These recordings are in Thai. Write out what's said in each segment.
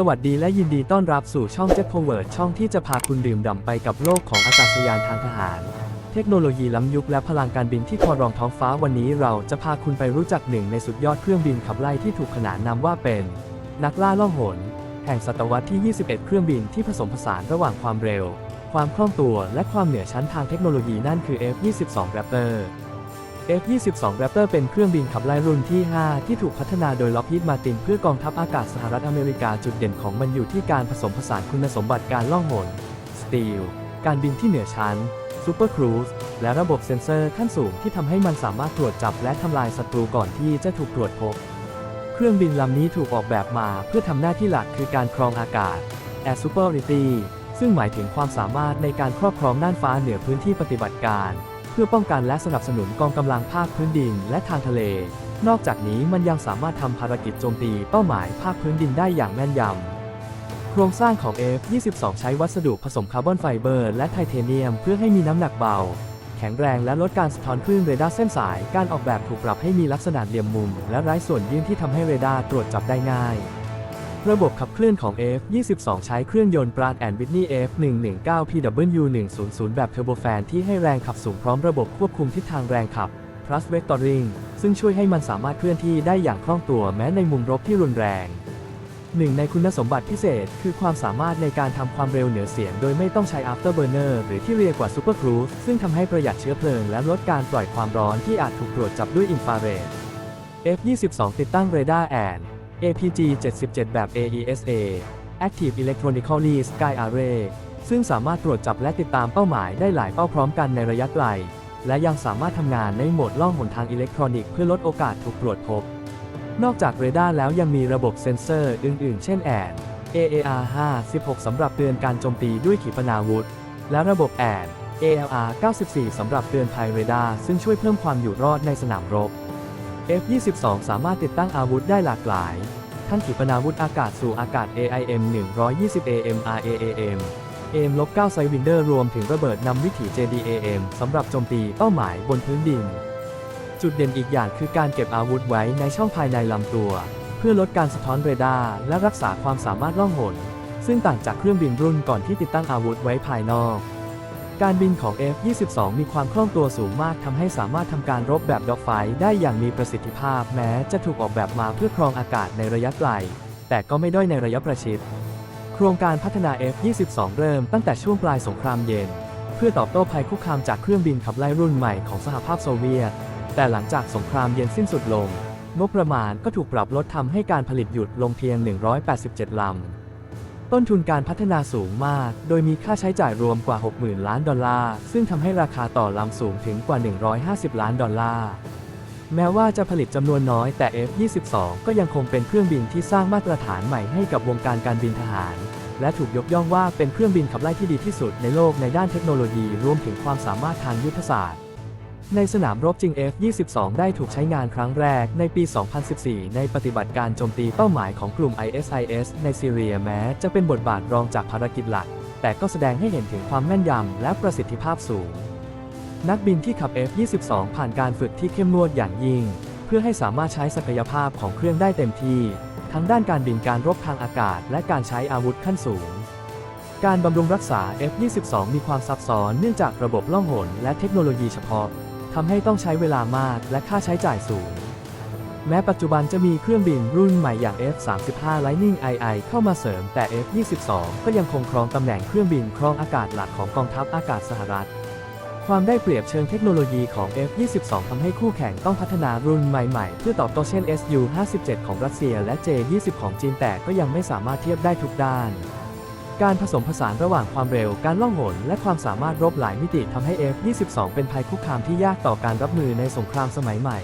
สวัสดีและยินดีต้อนรับสู่ช่อง Jet Power ช่องที่จะพาคุณดื่มด่ำไปกับโลกของอากาศยานทางทหาร เทคโนโลยีล้ำยุคและพลังการบินที่ครองท้องฟ้าวันนี้เราจะพาคุณไปรู้จักหนึ่งในสุดยอดเครื่องบินขับไล่ที่ถูกขนานนามว่าเป็น นักล่าล่องหน แห่งศตวรรษที่ 21 เครื่องบินที่ผสมผสานระหว่างความเร็ว ความคล่องตัวและความเหนือชั้นทางเทคโนโลยีนั่นคือ F-22 Raptor F-22 Raptor เป็นเครื่องบินขับไล่รุ่นที่ 5 ที่ถูกพัฒนาโดยล็อกฮีดมาตินเพื่อกองทัพอากาศสหรัฐอเมริกาจุดเด่นของมันอยู่ที่การผสมผสานคุณสมบัติการล่องหนสตีล การบินที่เหนือชั้นซูเปอร์ครูซและระบบเซ็นเซอร์ขั้นสูงที่ทำให้มันสามารถตรวจจับและทำลายศัตรูก่อนที่จะถูกตรวจพบ เครื่องบินลำนี้ถูกออกแบบมาเพื่อทำหน้าที่หลักคือการครองอากาศ Air Superiority ซึ่งหมายถึงความสามารถในการครอบครองน่านฟ้าเหนือพื้นที่ปฏิบัติการ พื่อป้องกันและสนับสนุนกองกำลังภาคพื้นดินและทางทะเล นอกจากนี้มันยังสามารถทำภารกิจโจมตีเป้าหมายภาคพื้นดินได้อย่างแม่นยำ โครงสร้างของ F-22 ใช้วัสดุผสมคาร์บอนไฟเบอร์และไทเทเนียม เพื่อให้มีน้ำหนักเบา แข็งแรงและลดการสะท้อนคลื่นเรดาร์เส้นสาย การออกแบบถูกปรับให้มีลักษณะเหลี่ยมมุม และไร้ส่วนยื่นที่ทำให้เรดาร์ตรวจจับได้ง่าย ระบบขับเคลื่อนของ F-22 ใช้เครื่องยนต์ Pratt Whitney F119 PW100 แบบเทอร์โบแฟนที่ให้แรงขับสูงพร้อมระบบควบคุมทิศทางแรงขับ Thrust Vectoring ซึ่งช่วยให้มันสามารถเคลื่อนที่ได้อย่างคล่องตัวแม้ในมุมรบที่รุนแรงหนึ่งในคุณสมบัติพิเศษ คือความสามารถในการทำความเร็วเหนือเสียงโดยไม่ต้องใช้ afterburner หรือที่เรียกว่า super cruise ซึ่งทำให้ประหยัดเชื้อเพลิงและลดการปล่อยความร้อนที่อาจถูกตรวจจับด้วยอินฟราเรด F-22 ติดตั้งเรดาร์แอน APG 77 แบบ AESA Active Electronically Sky Array ซึ่งสามารถตรวจจับและติดตามเป้าหมายได้หลายเป้าพร้อมกันในระยะไกล และยังสามารถทำงานในโหมดล่องหนทางอิเล็กทรอนิกส์เพื่อลดโอกาสถูกตรวจพบ นอกจากเรดาร์แล้วยังมีระบบเซ็นเซอร์อื่น ๆ เช่นแอน AAR 5 16สำหรับเตือนการโจมตีด้วยขีปนาวุธ และระบบแอน ALR 94สำหรับเตือนภัยเรดาร์ซึ่งช่วยเพิ่มความอยู่รอดในสนามรบ F-22 สามารถติดตั้งอาวุธได้หลากหลาย ทั้งขีปนาวุธอากาศสู่อากาศ AIM 120 AM RAAM AM 9 Sidewinder รวมถึงระเบิดนำวิถี JDAM สำหรับโจมตีเป้าหมายบนพื้นดิน จุดเด่นอีกอย่างคือการเก็บอาวุธไว้ในช่องภายในลำตัว เพื่อลดการสะท้อนเรดาร์และรักษาความสามารถล่องหนซึ่งต่างจากเครื่องบินรุ่นก่อนที่ติดตั้งอาวุธไว้ภายนอก การบินของ F-22 มีความคล่องตัวสูงมากทำให้สามารถทำการรบแบบด็อกไฟได้อย่างมีประสิทธิภาพแม้จะถูกออกแบบมาเพื่อครองอากาศในระยะไกล แต่ก็ไม่ด้อยในระยะประชิด โครงการพัฒนา F-22 เริ่มตั้งแต่ช่วงปลายสงครามเย็น เพื่อตอบโต้ภัยคุกคามจากเครื่องบินขับไล่รุ่นใหม่ของสหภาพโซเวียต แต่หลังจากสงครามเย็นสิ้นสุดลง งบประมาณก็ถูกปรับลดทำให้การผลิตหยุดลงเพียง 187 ลำ ต้นทุนการพัฒนาสูงมาก โดยมีค่าใช้จ่ายรวมกว่า 60,000 ล้านดอลลาร์ ซึ่งทำให้ราคาต่อลำสูงถึงกว่า 150 ล้านดอลลาร์ แม้ว่าจะผลิตจำนวนน้อยแต่ F-22 ก็ยังคงเป็นเครื่องบินที่สร้างมาตรฐานใหม่ให้กับวงการการบินทหาร และถูกยกย่องว่าเป็นเครื่องบินขับไล่ที่ดีที่สุดในโลกในด้านเทคโนโลยีรวมถึงความสามารถทางยุทธศาสตร์ ในสนามรบจริง F-22 ได้ถูกใช้งานครั้งแรกในปี 2014 ในปฏิบัติการโจมตีเป้าหมายของกลุ่ม ISIS ในซีเรียแม้จะเป็นบทบาทรองจากภารกิจหลัก แต่ก็แสดงให้เห็นถึงความแม่นยำและประสิทธิภาพสูง นักบินที่ขับ F-22 ผ่านการฝึกที่เข้มงวดอย่างยิ่ง เพื่อให้สามารถใช้ศักยภาพของเครื่องได้เต็มที่ ทั้งด้านการบินการรบทางอากาศ และการใช้อาวุธขั้นสูงการบำรุงรักษา F-22 มีความซับซ้อนเนื่องจากระบบล่องหนและเทคโนโลยีเฉพาะ ทำให้ต้องใช้เวลามากและค่าใช้จ่ายสูง แม้ปัจจุบันจะมีเครื่องบินรุ่นใหม่อย่าง F-35 Lightning II เข้ามาเสริมแต่ F-22 ก็ยังคงครองตำแหน่งเครื่องบินครองอากาศหลักของกองทัพอากาศสหรัฐ ความได้เปรียบเชิงเทคโนโลยีของ F-22 ทำให้คู่แข่งต้องพัฒนารุ่นใหม่ๆ เพื่อตอบโต้เช่น Su-57 ของรัสเซียและ J-20 ของจีนแต่ก็ยังไม่สามารถเทียบได้ทุกด้าน การผสมผสานระหว่างความเร็ว การล่องหน และความสามารถรบหลายมิติทำให้ F-22 เป็นภัยคุกคามที่ยากต่อการรับมือในสงครามสมัยใหม่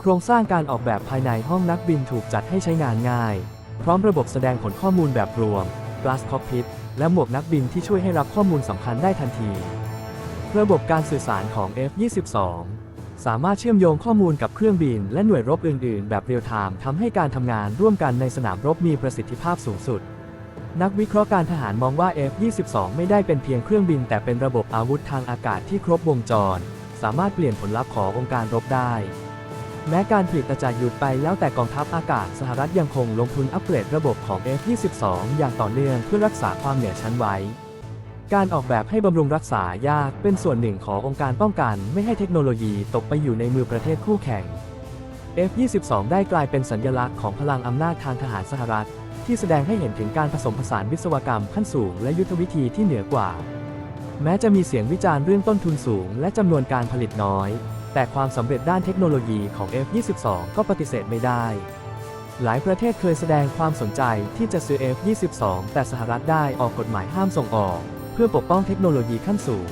โครงสร้างการออกแบบภายในห้องนักบินถูกจัดให้ใช้งานง่าย พร้อมระบบแสดงผลข้อมูลแบบรวม Glass Cockpit และหมวกนักบินที่ช่วยให้รับข้อมูลสำคัญได้ทันที ระบบการสื่อสารของ F-22 สามารถเชื่อมโยงข้อมูลกับเครื่องบิน และหน่วยรบอื่น ๆ แบบเรียลไทม์ทำให้การทำงานร่วมกันในสนามรบมีประสิทธิภาพสูงสุด นักวิเคราะห์การทหารมองว่า F-22 ไม่ได้เป็นเพียงเครื่องบิน แต่เป็นระบบอาวุธทางอากาศที่ครบวงจร สามารถเปลี่ยนผลลัพธ์ขององค์การรบได้ แม้การผลิตจะหยุดไปแล้วแต่กองทัพอากาศสหรัฐยังคงลงทุนอัปเกรดระบบของ F-22 อย่างต่อเนื่องเพื่อรักษาความเหนือชั้นไว้ การออกแบบให้บำรุงรักษายากเป็นส่วนหนึ่งขององค์การป้องกัน ไม่ให้เทคโนโลยีตกไปอยู่ในมือประเทศคู่แข่ง F-22 ได้กลายเป็นสัญลักษณ์ของพลังอำนาจทางทหารสหรัฐ ที่แสดงให้เห็นถึงการผสมผสานวิศวกรรมขั้นสูงและยุทธวิธีที่เหนือกว่า แม้จะมีเสียงวิจารณ์เรื่องต้นทุนสูง และจำนวนการผลิตน้อย แต่ความสำเร็จด้านเทคโนโลยีของ F-22 ก็ปฏิเสธไม่ได้ หลายประเทศเคยแสดงความสนใจที่จะซื้อ F-22 แต่สหรัฐได้ออกกฎหมายห้ามส่งออก เพื่อปกป้องเทคโนโลยีขั้นสูง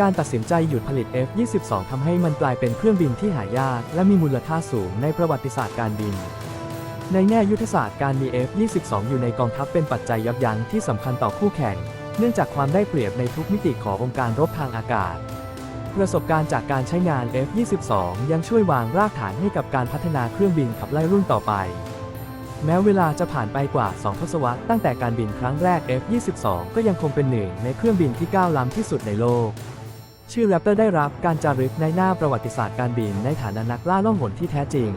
การตัดสินใจหยุดผลิต F-22 ทำให้มันกลายเป็นเครื่องบินที่หายาก และมีมูลค่าสูงในประวัติศาสตร์การบิน ในแง่ยุทธศาสตร์การมี F-22 อยู่ในกองทัพเป็นปัจจัยยับยั้งที่สำคัญต่อคู่แข่ง เนื่องจากความได้เปรียบในทุกมิติขององค์การรบทางอากาศ ประสบการณ์จากการใช้งาน F-22 ยังช่วยวางรากฐานให้กับการพัฒนาเครื่องบินขับไล่รุ่นต่อไป แม้เวลาจะผ่านไปกว่า 2 ทศวรรษตั้งแต่การบินครั้งแรก F-22 ก็ยังคงเป็นหนึ่งในเครื่องบินที่ก้าวล้ำที่สุดในโลกชื่อแรปเตอร์ได้รับการจารึกในหน้าประวัติศาสตร์การบินในฐานะนักล่าล่องหนที่แท้จริง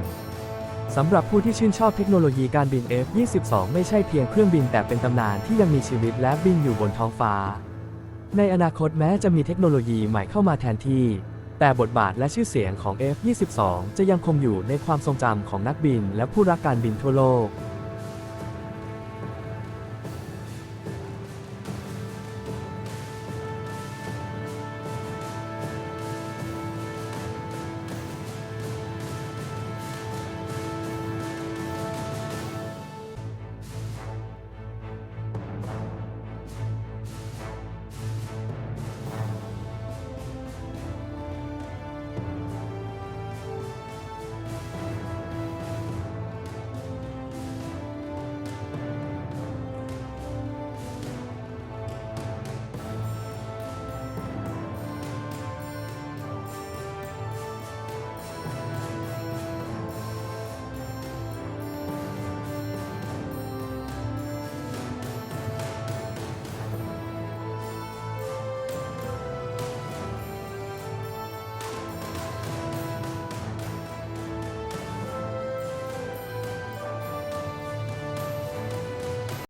สำหรับผู้ที่ชื่นชอบเทคโนโลยีการบิน F-22 ไม่ใช่เพียงเครื่องบินแต่เป็นตำนานที่ยังมีชีวิตและบินอยู่บนท้องฟ้า ในอนาคตแม้จะมีเทคโนโลยีใหม่เข้ามาแทนที่ แต่บทบาทและชื่อเสียงของ F-22 จะยังคงอยู่ในความทรงจำของนักบินและผู้รักการบินทั่วโลก